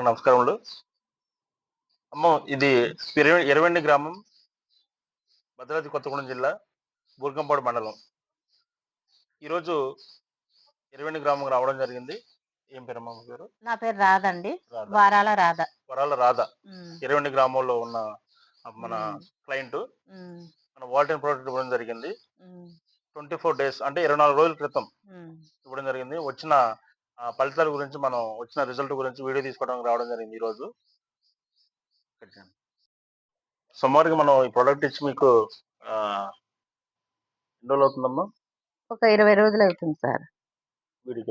అందరికి నమస్కారములు. అమ్మ ఇది ఇరవై ఇరవెండి గ్రామం భద్రాద్రి కొత్తగూడెం జిల్లా బూర్గంపాడు మండలం. ఈరోజు ఇరవెండి గ్రామం రావడం జరిగింది. ఏం పేరమ్మ మీ పేరు? నా పేరు రాదండి రాధ. వారాల రాధ. వరాల రాధ. ఉమ్, ఇరవెండి గ్రామంలో ఉన్న మన క్లయింట్ మన వాల్టైన్ ప్రోడక్ట్ ఇవ్వడం జరిగింది. ట్వంటీ ఫోర్ డేస్ అంటే ఇరవై నాలుగు రోజుల క్రితం. ఇవ్వడం జరిగింది. వచ్చిన ఫలితాల గురించి మనం వచ్చిన రిజల్ట్ గురించి వీడియో తీసుకోవడానికి రావడం జరిగింది ఈరోజు సుమారుగా మనం ఈ ప్రోడక్ట్ ఇచ్చి మీకు ఎన్ని రోజులు అవుతుందమ్మా? ఒక ఇరవై రోజులు అవుతుంది సార్. వీడికి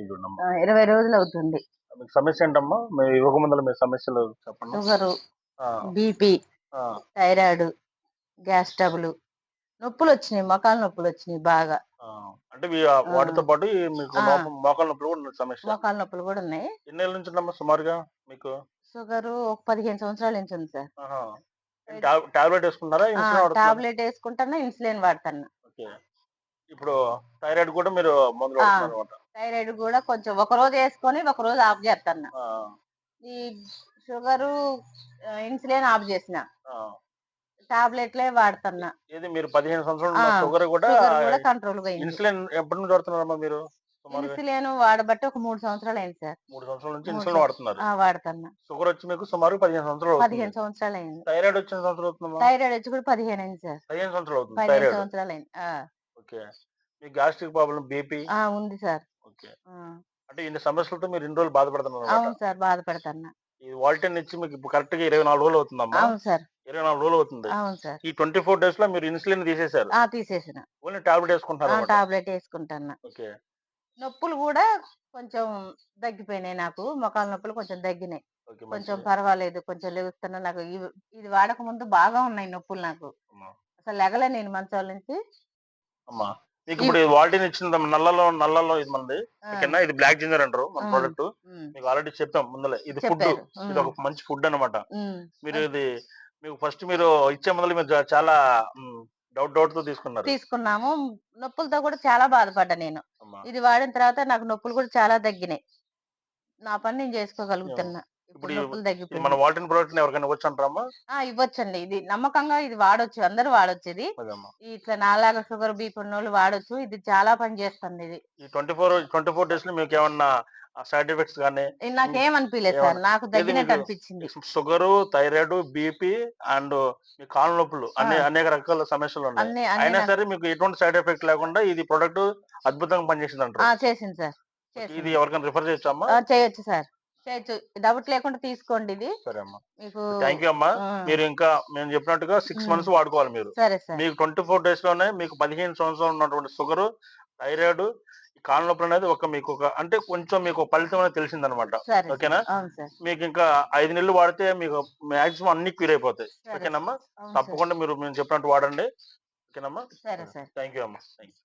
ఇరవై రోజులు అవుతుంది. మీకు సమస్య ఏంటమ్మా? మేము ఇవ్వక ముందర మీ సమస్యలు చెప్పండి. షుగరు ఆ, బీపీ ఆ, థైరాయిడ్ గ్యాస్ ట్రబుల్ నొప్పులు వచ్చినాయి మొకాల నొప్పులు వచ్చినాయి బాగా. ఆ. అంటే వాటితో పాటు మీకు ఆ. మోక- మోకాళ్ళ నొప్పులు కూడా సమస్య. మోకాల నొప్పులు కూడా ఉన్నాయి. ఎన్ని నుంచి ఉందమ్మా సుమారుగా మీకు? షుగర్ ఒక పదిహేను సంవత్సరాల నుంచి ఉంది సార్. టాబ్లెట్ వాడుతున్నారా? టాబ్లెట్ వేసుకుంటానా ఇన్సులిన్ వాడుతున్నా. ఓకే. ఇప్పుడు థైరాయిడ్ కూడా మీరు మందులు థైరాయిడ్ కూడా కొంచెం ఒక రోజు వేసుకొని ఒక రోజు ఆఫ్ చేస్తున్నా. ఈ షుగరు ఇన్సులిన్ ఆఫ్ చేసిన. టాబ్లెట్లే వాడుతున్నా. ఇది మీరు పదిహేను సంవత్సరాలు షుగర్ కూడా కంట్రోల్గా ఇన్సులిన్ ఎప్పటి నుంచి వాడుతున్నారమ్మా మీరు? ఇన్సులిన్ వాడబట్టి ఒక మూడు సంవత్సరాలు అయింది సార్. మూడు సంవత్సరాల నుంచి ఇన్సులిన్. వాడుతున్నారు. వాడుతున్నా. షుగర్ వచ్చి మీకు సుమారు పదిహేను సంవత్సరాలు పదిహేను అవుతుంది సంవత్సరాలు అయింది. థైరాయిడ్ వచ్చిన సంవత్సరాలు అవుతుందమ్మా? థైరాయిడ్ వచ్చి కూడా పదిహేను అయింది సార్. పదిహేను సంవత్సరాలు అవుతుంది పదిహేను సంవత్సరాలు అయింది. ఓకే. మీకు గ్యాస్ట్రిక్ ప్రాబ్లం బీపీ? ఆ, ఉంది సార్. ఓకే. అంటే ఇన్ని సమస్యలతో మీరు ఇన్ని రోజులు బాధపడుతున్నారు అవును సార్ బాధపడుతున్నా. ఈ వాల్టెన్ ఇచ్చి మీకు కరెక్ట్గా ఇరవై నాలుగు రోజులు అవుతుందమ్మా? అవును సార్. ఇరవై నాలుగు రోజులు అవుతుంది. అవును సార్. ఈ ట్వంటీ ఫోర్ డేస్లో మీరు ఇన్సులిన్ తీసేశారు. ఆ తీసేసిన. ఓన్లీ టాబ్లెట్ వేసుకుంటారు. టాబ్లెట్ వేసుకుంటున్నా. ఓకే. నొప్పులు కూడా కొంచెం తగ్గిపోయినాయి నాకు. మొకాల నొప్పులు కొంచెం తగ్గినాయి. కొంచెం. పర్వాలేదు. కొంచెం లేస్తున్నా నాకు ఇది వాడక ముందు బాగా ఉన్నాయి నొప్పులు నాకు. అసలు లెగలే నేను మంచాల నుంచి. అమ్మా. మీకు ఇప్పుడు వాల్టీన్ ఇచ్చిన నల్లలో నల్లలో ఇది మంది ఆ, ఓకేనా ఇది బ్లాక్ జింజర్ అంటారు మన. ప్రోడక్ట్. మీకు ఆల్రెడీ చెప్పాం ముందలే. ఇది ఫుడ్ ఇది ఒక మంచి ఫుడ్ అన్నమాట. ఉమ్, మీరు ఇది మీకు ఫస్ట్ మీరు ఇచ్చే ముందర మీరు చాలా డౌట్ డౌట్తో తీసుకున్నారు. తీసుకున్నాము. నొప్పులతో కూడా చాలా బాధపడ్డా నేను. ఇది వాడిన తర్వాత నాకు నొప్పులు కూడా చాలా తగ్గినాయి. నా పని నేను చేసుకోగలుగుతున్నా. ఇప్పుడు మన వాల్టీన్ ప్రోడక్ట్ ఎవరికైనా ఇవ్వచ్చు అంటారమ్మా ఇవ్వచ్చండి. ఇది నమ్మకంగా ఇది వాడొచ్చు. అందరూ వాడొచ్చు ఇది ఇట్లా నాలాగా షుగర్ బీపీ ఉన్న వాళ్ళు వాడొచ్చు. ఇది చాలా పని చేస్తుంది ఇది. ట్వంటీ ఫోర్ ట్వంటీ ఫోర్ డేస్లో మీకు ఏమన్నా సైడ్ ఎఫెక్ట్స్ కానీ నాకేం అనిపించలేదు సార్. నాకు తగ్గినట్టు మీకు- అనిపించింది షుగర్ థైరాయిడ్ బీపీ అండ్ కాళ్ళ నొప్పులు అనే ఆ. అనేక రకాల సమస్యలు ఉన్నాయి. అన్ని అన్ని అయినా సరే మీకు ఎటువంటి సైడ్ ఎఫెక్ట్ లేకుండా ఇది ప్రొడక్ట్ అద్భుతంగా పనిచేసింది అంటారు చేసింది సార్. ఇది ఎవరికైనా రిఫర్ చేయొచ్చమ్మా ఆ, చేయొచ్చు సార్. చేయొచ్చు డౌట్ లేకుండా తీసుకోండి ఇది. సరే అమ్మా మీకు థ్యాంక్ యూ అమ్మా మీరు ఇంకా మేము చెప్పినట్టుగా సిక్స్. మంత్స్ వాడుకోవాలి మీరు. మీకు ట్వంటీ ఫోర్ డేస్లోనే మీకు పదిహేను సంవత్సరాలు ఉన్నటువంటి షుగర్ థైరాయిడ్ కాళ్ళ నొప్పులు అనేది ఒక మీకు ఒక అంటే కొంచెం మీకు ఫలితం అనేది తెలిసిందనమాట. సరే సార్. ఓకేనా? మీకు ఇంకా ఐదు నెలలు వాడితే మీకు మాక్సిమం అన్ని క్యూర్ అయిపోతాయి. ఓకేనమ్మా. తప్పకుండా మీరు మేము చెప్పినట్టు వాడండి. ఓకేనమ్మా? థ్యాంక్ యూ అమ్మా. Thank you